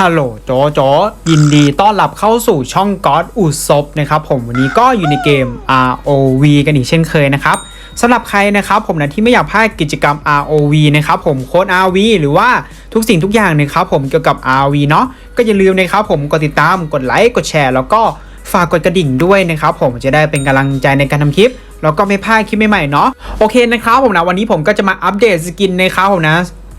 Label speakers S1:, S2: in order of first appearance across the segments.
S1: ฮัลโหลโจโจยินดีต้อนรับเข้าสู่ช่องก๊อตอุศบนะครับผมวันนี้ก็อยู่ในเกม ROV กันอีกเช่นเคยนะครับสำหรับใครนะครับผมนะที่ไม่อยากพลาดกิจกรรม ROV นะครับผมโค้ด RV หรือว่าทุกสิ่งทุกอย่างนะครับผมเกี่ยวกับ RV เนาะก็อย่าลืมนะครับผมกดติดตามกดไลค์กดแชร์ แล้วก็ฝากกดกระดิ่งด้วยนะครับผมจะได้เป็นกำลังใจในการทำคลิปแล้วก็ไม่พลาดคลิปใหม่ๆเนาะโอเคนะครับผมนะวันนี้ผมก็จะมาอัปเดตสกินนะครับผมนะ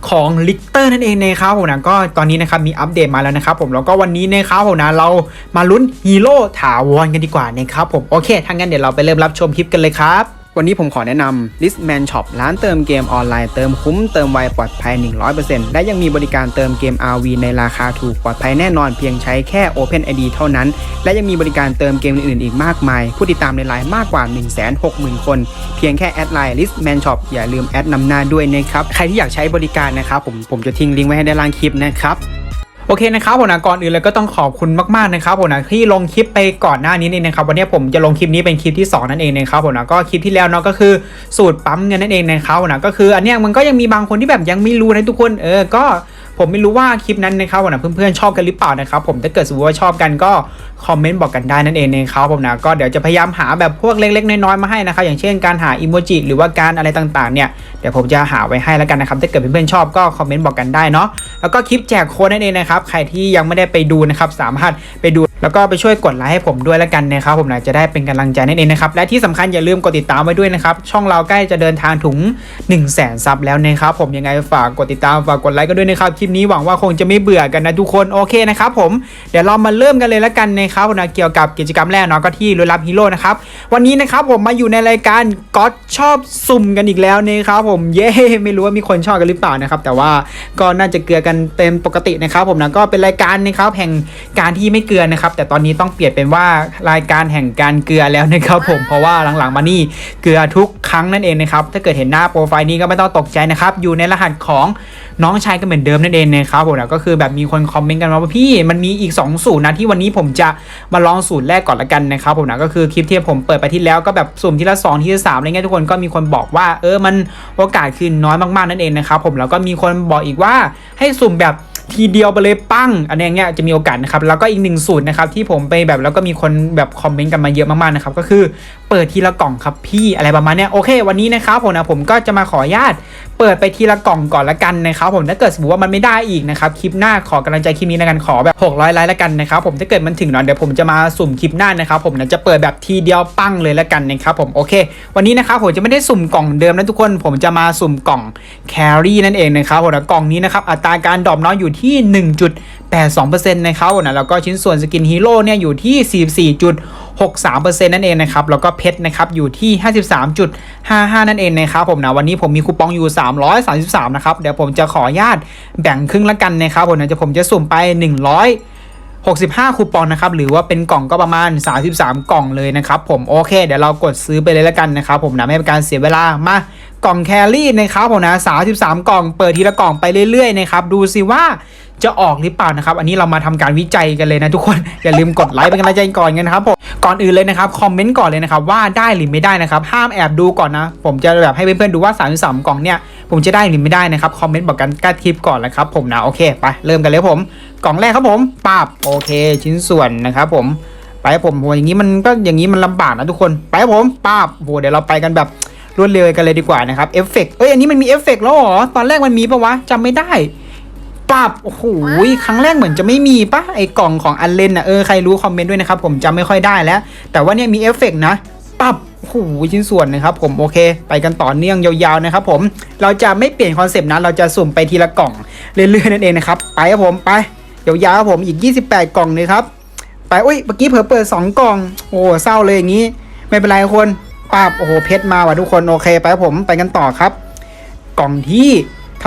S1: ของลิกเตอร์นั่นเองนะครับผมนะก็ตอนนี้นะครับมีอัปเดตมาแล้วนะครับผมแล้วก็วันนี้นะครับผมนะเรามาลุ้นฮีโร่ถาวรกันดีกว่านะครับผมโอเคถ้างั้นเดี๋ยวเราไปเริ่มรับชมคลิปกันเลยครับ วันนี้ผมขอแนะนำ Listman Shop ร้านเติมเกมออนไลน์เติมคุ้มเติมไวปลอดภัย 100%และยังมีบริการเติมเกม RV ในราคาถูกปลอดภัยแน่นอนเพียงใช้แค่ Open ID เท่านั้น และยังมีบริการเติมเกมอื่นๆอีกมากมาย ผู้ติดตามในไลน์มากกว่า 160,000 คน เพียงแค่แอดไลน์ Listman Shop อย่าลืมแอดนำหน้าด้วยนะครับ ใครที่อยากใช้บริการนะครับผมผมจะทิ้งลิงก์ไว้ให้ด้านล่างคลิปนะครับ โอเคนะครับผมนะก่อนอื่นเลยก็ต้องขอบคุณมากๆนะครับผมนะที่ลงคลิปไปก่อนหน้านี้นี่นะครับวันนี้ผมจะลงคลิปนี้เป็นคลิปที่ 2 นั่นเองนะครับผมนะก็คลิปที่แล้วเนาะก็คือสูตรปั๊มเงินนั่นเองนะครับผมนะก็คืออันเนี้ยมันก็ยังมีบางคนที่แบบยังไม่รู้นะทุกคนเออก็ผมไม่รู้ว่าคลิปนั้นนะครับผมนะเพื่อนๆชอบกันหรือเปล่านะครับผมถ้าเกิดสมมติว่าชอบกันก็คอมเมนต์บอกกันได้นั่นเองนะครับผมนะก็เดี๋ยวจะพยายามหาแบบพวกเล็กๆน้อยๆมาให้นะครับอย่างเช่นการหาอิโมจิหรือว่าการอะไรต่างๆเนี่ย ดี๋ยวผมจะหาไว้ให้แล้วกันนะครับถ้าเกิดเพื่อนๆชอบก็คอมเมนต์บอกกันได้เนาะแล้วก็คลิปแจกโค้ดนั่นเองนะครับใครที่ยังไม่ได้ไปดูนะครับสามารถไปดู แล้วก็ไปช่วยกดไลค์ให้ผมด้วยแล้วกันนะครับผมนะจะได้เป็นกำลังใจนั่นเองนะครับและที่สำคัญอย่าลืมกดติดตามไว้ด้วยนะครับช่องเราใกล้จะเดินทางถึง1 0 0 0 0แสนซับแล้วนะครับผมยังไงฝากกดติดตามฝากกดไลค์กันด้วยนะครับคลิปนี้หวังว่าคงจะไม่เบื่อกันนะทุกคนโอเคนะครับผมเดี๋ยวเรามาเริ่มกันเลยแล้วกันนะครับนะเกี่ยวกับกิจกรรมแรกเนาะก็ที่รุนรับฮีโร่นะครับวันนี้นะครับผมมาอยู่ในรายการก็ชอบสุ่มกันอีกแล้วนะครับผมเย้ไม่รู้ว่ามีคนชอบกันหรือเปล่านะครับ แต่ว่าก็น่าจะเกลือกันเป็นปกตินะครับ ผมนะก็เป็นรายการนะครับแห่งการที่ไม่เกลือนะครับ แต่ตอนนี้ต้องเปลี่ยนเป็นว่ารายการแห่งการเกลือแล้วนะครับ ผมเพราะว่าหลังๆมานี่เกลือทุกครั้งนั่นเองนะครับถ้าเกิดเห็นหน้าโปรไฟล์นี้ก็ไม่ต้องตกใจนะครับอยู่ในรหัสของน้องชายก็เหมือนเดิมนั่นเองนะครับผมนะก็คือแบบมีคนคอมเมนต์กันมาว่าพี่มันมีอีก 2 สูตรนะที่วันนี้ผมจะมาลองสูตรแรกก่อนละกันนะครับผมนะก็คือคลิปที่ผมเปิดไปที่แล้วก็แบบสุ่มทีละ2ทีละ3อะไรเงี้ยทุกคนก็มีคนบอกว่า เออมันโอกาสคือน้อยมากๆนั่นเองนะครับผมแล้วก็มีคนบอกอีกว่าให้สุ่มแบบทีเดียวไปเลยปั้งอันนี้เงี้ยจะมีโอกาสนะครับแล้วก็อีกหนึ่งสูตรนะครับที่ผมไปแบบแล้วก็มีคนแบบคอมเมนต์กันมาเยอะมากๆนะครับก็คือเปิดทีละกล่องครับพี่อะไรประมาณเนี้ยโอเค วันนี้นะครับผมนะผมก็จะมาขออนุญาตเปิดไปทีละกล่องก่อนละกันนะครับผมถ้าเกิดสมมติว่ามันไม่ได้อีกนะครับคลิปหน้าขอกำลังใจคลิปนี้ในการขอแบบ 600ไลค์ละกันนะครับผมถ้าเกิดมันถึงเนาะเดี๋ยวผมจะมาสุ่มคลิปหน้านะครับผมนะจะเปิดแบบทีเดียวปั้งเลยละกันนะครับผมโอเค วันนี้นะครับผมจะไม่ได้สุ่มกล่องเดิมนะทุกคน ผมจะมาสุ่มกล่องแครี่นั่นเองนะครับผมนะกล่องนี้นะครับอัตราการดรอปเนาะอยู่ที่ 1.82%นะครับนะแล้วก็ชิ้นส่วนสกินฮีโร่เนี่ยอยู่ที่ 44.63%นั่นเองนะครับ แล้วก็เพชรนะครับอยู่ที่ 53.55 นั่นเองนะครับผมนะวันนี้ผมมีคูปองอยู่ 333 นะครับ เดี๋ยวผมจะขออนุญาตแบ่งครึ่งละกันนะครับผมนะจะผมจะสุ่มไป 100 65 คูปองนะครับ หรือว่าเป็นกล่องก็ประมาณ 33 กล่องเลยนะครับผมโอเค เดี๋ยวเรากดซื้อไปเลยและกันนะครับผมนะไม่เป็นการเสียเวลามากล่องแครี่นะครับผมนะ 33 กล่องเปิดทีละกล่องไปเรื่อยๆนะครับดูสิว่า จะออกหรือเปล่านะครับ อันนี้เรามาทำการวิจัยกันเลยนะทุกคน อย่าลืมกดไลค์เป็นกำลังใจก่อนกันนะครับผมก่อนอื่นเลยนะครับคอมเมนต์ก่อนเลยนะครับว่าได้หรือไม่ได้นะครับ ห้ามแอบดูก่อนนะ ผมจะแบบให้เพื่อนๆดูว่า33กล่องเนี่ยผมจะได้หรือไม่ได้นะครับคอมเมนต์บอกกันใต้คลิปก่อนนะครับผมนะโอเคไปเริ่มกันเลยผมกล่องแรกครับผมปาบโอเค ชิ้นส่วนนะครับผมไปกับผมโหอย่างนี้มันก็อย่างนี้มันลำบากนะทุกคนไปกับผมปาบโหเดี๋ยวเราไปกันแบบรวดเร็วกันเลยดีกว่านะครับเอฟเฟกต์เอ้ยอันนี้มันมีเอฟเฟกแล้วหรอตอนแรกมันมีปะวะจำไม่ได้ ปับโอ้โหครั้งแรกเหมือนจะไม่มีปะไอ้กล่องของอันเลนอะเออใครรู้คอมเมนต์ด้วยนะครับผมจำไม่ค่อยได้แล้ว แต่ว่าเนี่ยมีเอฟเฟกต์นะปับโอ้โหชิ้นส่วนนะครับผมโอเค ไปกันต่อเนื่องยาวๆนะครับผมเราจะไม่เปลี่ยนคอนเซปต์นะเราจะสุ่มไปทีละกล่องเรื่อยๆนั่นเองนะครับไปครับผมไปยาวๆครับผมอีก 28 กล่องเลยครับไปอุ้ยเมื่อกี้เผลอเปิด 2 กล่อง โอ้เศร้าเลยอย่างนี้ ไม่เป็นไรคนป้าบโอ้โหเพชรมาว่ะทุกคนโอเค ไปครับผมไปกันต่อครับ กล่องที่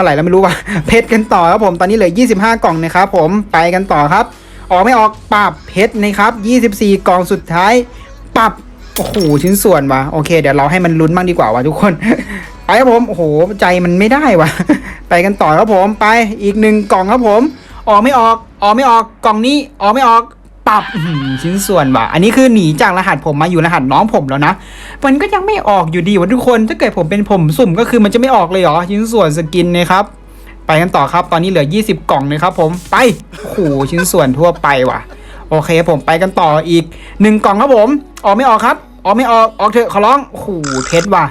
S1: ท่าไหร่แล้วไม่รู้ว่ะเพชรกันต่อครับผมตอนนี้เหลือ 25 กล่องนะครับผมไปกันต่อครับ ออกไม่ออกปรับเพชรนะครับ 24 กล่องสุดท้ายปรับโอ้โหชิ้นส่วนวะโอเค เดี๋ยวเราให้มันลุ้นบ้างดีกว่าวะทุกคนไปครับผมโอ้โหใจมันไม่ได้วะไปกันต่อครับผมไปอีกหนึ่งกล่องครับผม ออกไม่ออกออกไม่ออกกล่องนี้ออกไม่ออกับชิ้นส่วนว่ะ อันนี้คือหนีจากรหัสผมมาอยู่รหัสน้องผมแล้วนะ มันก็ยังไม่ออกอยู่ดีวะทุกคน ถ้าเกิดผมเป็นผมสุ่มก็คือมันจะไม่ออกเลยเหรอ ชิ้นส่วนสกินนะครับ ไปกันต่อครับ ตอนนี้เหลือ 20 กล่องนะครับผม ไปโอ้ชิ้นส่วนทั่วไปว่ะ โอเคผมไปกันต่ออีก 1 กล่องครับผม ออกไม่ออกครับ ออกไม่ออก ออกเถอะขอร้องโอ้เพชรว่ะ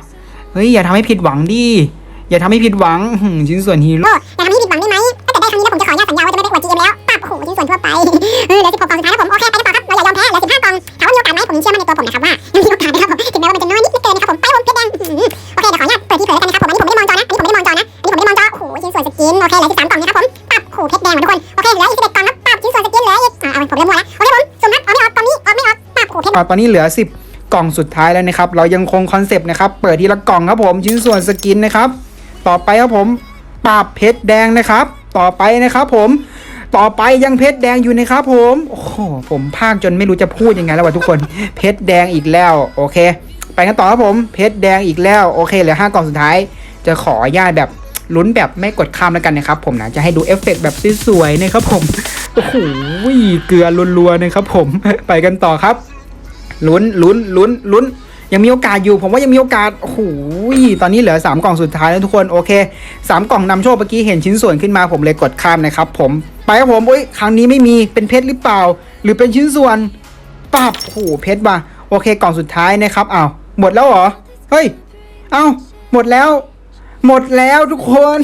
S1: เฮ้ยอย่าทำให้ผิดหวังดิ อย่าทำให้ผิดหวังชิ้นส่วนฮีโร่
S2: โอ้อย่าทำให้ผิดหวังได้ไหมถ้าเกิดได้ครั้งนี้แล้วผมจะขออนุญาตสัญญาว่าจะไม่ไปอวด GM แล้วปรับโอ้โหชิ้นส่วนทั่วไป เออเหลือ16กล่องสุดท้าย ล่าตอนนี้เหลือ
S1: 10 กล่องสุดท้ายแล้วนะครับ เรายังคงคอนเซปต์นะครับ เปิดทีละกล่องครับผม ชิ้นส่วนสกินนะครับ ต่อไปครับผมปราบเพชรแดงนะครับ ต่อไปนะครับผมต่อไปยังเพชรแดงอยู่นะครับผม โอ้โห ผมพากจนไม่รู้จะพูดยังไงแล้วว่ะทุกคน เพชรแดงอีกแล้ว โอเค ไปกันต่อครับผม เพชรแดงอีกแล้ว โอเค เหลือห้ากล่องสุดท้าย จะขออนุญาตแบบลุ้นแบบไม่กดข้ามแล้วกันนะครับผมนะ จะให้ดูเอฟเฟกต์แบบสวยๆนะครับผม โอ้โห เกลือรัวๆนะครับผม ไปกันต่อครับ ลุ้นลุ้นลุ้นลุ้นยังมีโอกาสอยู่ ผมว่ายังมีโอกาสโอ้โหตอนนี้เหลือ 3 กล่องสุดท้ายแล้วทุกคนโอเค 3 กล่องนำโชคเมื่อกี้เห็นชิ้นส่วนขึ้นมาผมเลยกดข้ามนะครับผมไปครับผมอุ้ยครั้งนี้ไม่มีเป็นเพชรหรือเปล่า หรือเป็นชิ้นส่วนปับโอ้โหเพชรว่ะโอเค กล่องสุดท้ายนะครับอ้าวหมดแล้วเหรอเฮ้ยเอ้าหมดแล้ว หมดแล้วทุกคน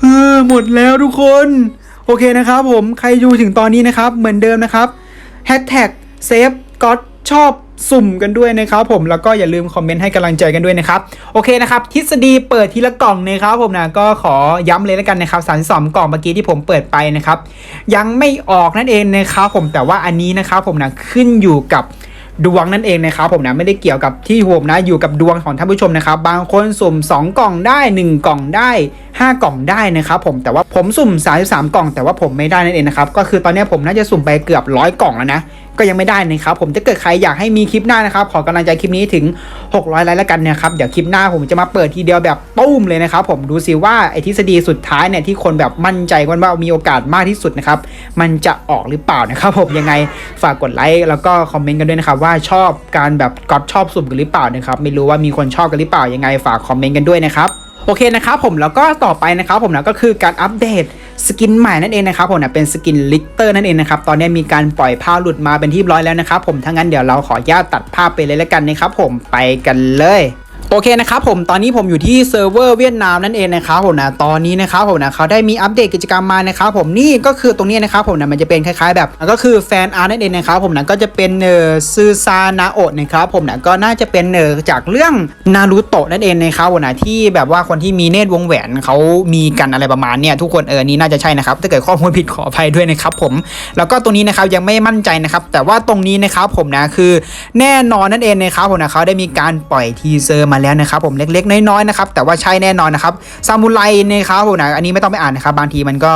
S1: เออหมดแล้วทุกคน โอเคนะครับผมใครดูถึงตอนนี้นะครับ เหมือนเดิมนะครับแฮชแท็ก เซฟก็ชอบสุ่มกันด้วยนะครับผมแล้วก็อย่าลืมคอมเมนต์ให้กำลังใจกันด้วยนะครับ โอเคนะครับ ทฤษฎีเปิดทีละกล่องนะครับผมนะก็ขอย้ำเลยแล้วกันนะครับสามสองกล่องเมื่อกี้ที่ผมเปิดไปนะครับ ยังไม่ออกนั่นเองนะครับผมแต่ว่าอันนี้นะครับผมนะขึ้นอยู่กับดวงนั่นเองนะครับผมนะไม่ได้เกี่ยวกับที่ผมนะอยู่กับดวงของท่านผู้ชมนะครับ บางคนสุ่ม 2 กล่องได้ 1 กล่องได้ 5 กล่องได้นะครับผมแต่ว่าผมสุ่ม 33 กล่อง แต่ว่าผมไม่ได้นั่นเองนะครับก็คือตอนนี้ผมน่าจะสุ่มไปเกือบร้อยกล่องแล้วนะ ก็ยังไม่ได้นะครับผมถ้าเกิดใครอยากให้มีคลิปหน้านะครับ ขอกำลังใจคลิปนี้ถึง 600ไลค์แล้วกันนะครับเดี๋ยวคลิปหน้าผมจะมาเปิดทีเดียวแบบตุ้มเลยนะครับผมดูสิว่าไอ้ทฤษฎีสุดท้ายเนี่ยที่คนแบบมั่นใจกันว่ามีโอกาสมากที่สุดนะครับมันจะออกหรือเปล่านะครับผมยังไงฝากกดไลค์แล้วก็คอมเมนต์กันด้วยนะครับว่าชอบการแบบกอตชอบสุ่มกันหรือเปล่านะครับไม่รู้ว่ามีคนชอบกันหรือเปล่ายังไงฝากคอมเมนต์กันด้วยนะครับโอเคนะครับผมแล้วก็ต่อไปนะครับผมนะก็คือการอัปเดต สกินใหม่นั่นเองนะครับผมนะเป็นสกินลิกเตอร์นั่นเองนะครับตอนนี้มีการปล่อยภาพหลุดมาเป็นที่ร้อยแล้วนะครับผมถ้างั้นเดี๋ยวเราขอญาตตัดภาพไปเลยแล้วกันนะครับผมไปกันเลย อเคนะครับผมตอนนี้ผมอยู่ที่เซิร์ฟเวอร์เวียดนามนั่นเองนะครับผมนะตอนนี้นะครับผมนะเขาได้มีอัปเดตกิจกรรมมานะครับผมนี่ก็คือตรงนี้นะครับผมนะมันจะเป็นคล้ายๆแบบก็คือแฟนอาร์ตนั่นเองนะครับผมนะก็จะเป็นเนอซือซานาโอะนะครับผมนะก็น่าจะเป็นเนอจากเรื่องนารูโตะนั่นเองนะครับผมนะที่แบบว่าคนที่มีเนตรวงแหวนเขามีกันอะไรประมาณเนี้ยทุกคนเออนี่น่าจะใช่นะครับถ้าเกิดข้อมูลผิดขออภัยด้วยนะครับผมแล้วก็ตรงนี้นะครับยังไม่มั่นใจนะครับแต่ว่าตรงนี้นะครับผมนะคือแน่นอนนั่นเองนะครับผมนะเขาได้มีการปล่อยทีเซอร์มาแล้วนะครับผมเล็กๆน้อยๆนะครับแต่ว่าใช่แน่นอนนะครับซามูไรนะครับผมนะอันนี้ไม่ต้องไปอ่านนะครับบางทีมันก็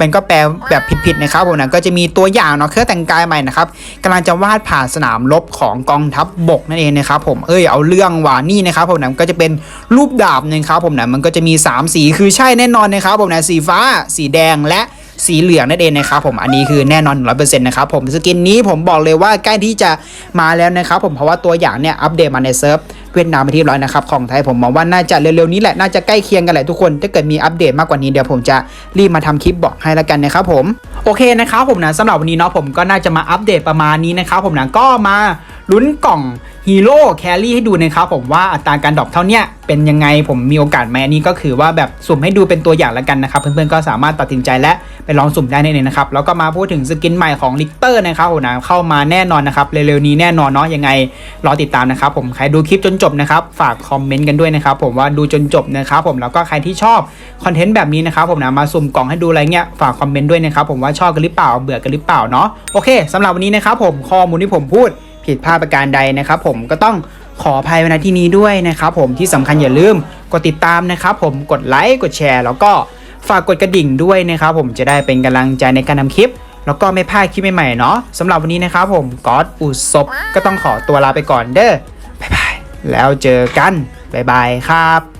S1: มันก็แปลแบบผิดๆนะครับผมนะก็จะมีตัวอย่างเนาะเครื่องแต่งกายใหม่นะครับกำลังจะวาดผ่านสนามรบของกองทัพบบกนั่นเองนะครับผมเอ้ยเอาเรื่องว่านี่นะครับผมนะก็จะเป็นรูปดาบนะครับผมนะมันก็จะมี 3 สีคือใช่แน่นอนนะครับผมนะสีฟ้า สีแดงและสีเหลืองนั่นเองนะครับผมอันนี้คือแน่นอน 100%นะครับผมสกินนี้ผมบอกเลยว่าใกล้ที่จะมาแล้วนะครับผมเพราะว่าตัวอย่างเนี่ยอัปเดตมาในเซิร์ฟ เวียดนามไปที่ร้อยนะครับของไทยผมมองว่าน่าจะเร็วๆนี้แหละน่าจะใกล้เคียงกันแหละทุกคนถ้าเกิดมีอัปเดตมากกว่านี้เดี๋ยวผมจะรีบมาทำคลิปบอกให้ละกันนะครับผมโอเคนะครับผมนะสำหรับวันนี้เนาะผมก็น่าจะมาอัปเดตประมาณนี้นะครับผมนะก็มาลุ้นกล่อง ฮีโร่แครี่ให้ดูนะครับผมว่าอัตราการดรอปเท่าเนี้ยเป็นยังไงผมมีโอกาสไหมอันนี้ก็คือว่าแบบสุ่มให้ดูเป็นตัวอย่างแล้วกันนะครับเพื่อนๆก็สามารถตัดสินใจและไปลองสุ่มได้นั่นเองนะครับแล้วก็มาพูดถึงสกินใหม่ของลิกเตอร์นะครับผมนะเข้ามาแน่นอนนะครับเร็วๆนี้แน่นอนเนาะยังไงรอติดตามนะครับผมใครดูคลิปจนจบนะครับฝากคอมเมนต์กันด้วยนะครับผมว่าดูจนจบนะครับผมแล้วก็ใครที่ชอบคอนเทนต์แบบนี้นะครับผมนะมาสุ่มกล่องให้ดูอะไรเงี้ยฝากคอมเมนต์ด้วยนะครับผมว่าชอบกันหรือเปล่าเบื่อกันหรือเปล่าเนาะโอเคสำหรับวันนี้นะครับผมข้อมูลที่ผมพูด ผิดพลาดประการใดนะครับ ผมก็ต้องขออภัยไว้ณที่นี้ด้วยนะครับผมที่สำคัญอย่าลืมกดติดตามนะครับผมกดไลค์กดแชร์ แล้วก็ฝากกดกระดิ่งด้วยนะครับผมจะได้เป็นกำลังใจในการทำคลิป แล้วก็ไม่พลาดคลิปใหม่ๆเนาะสำหรับวันนี้นะครับผมก๊อตอุศบก็ต้องขอตัวลาไปก่อนเด้อบ๊ายบายแล้วเจอกันบ๊ายบายครับ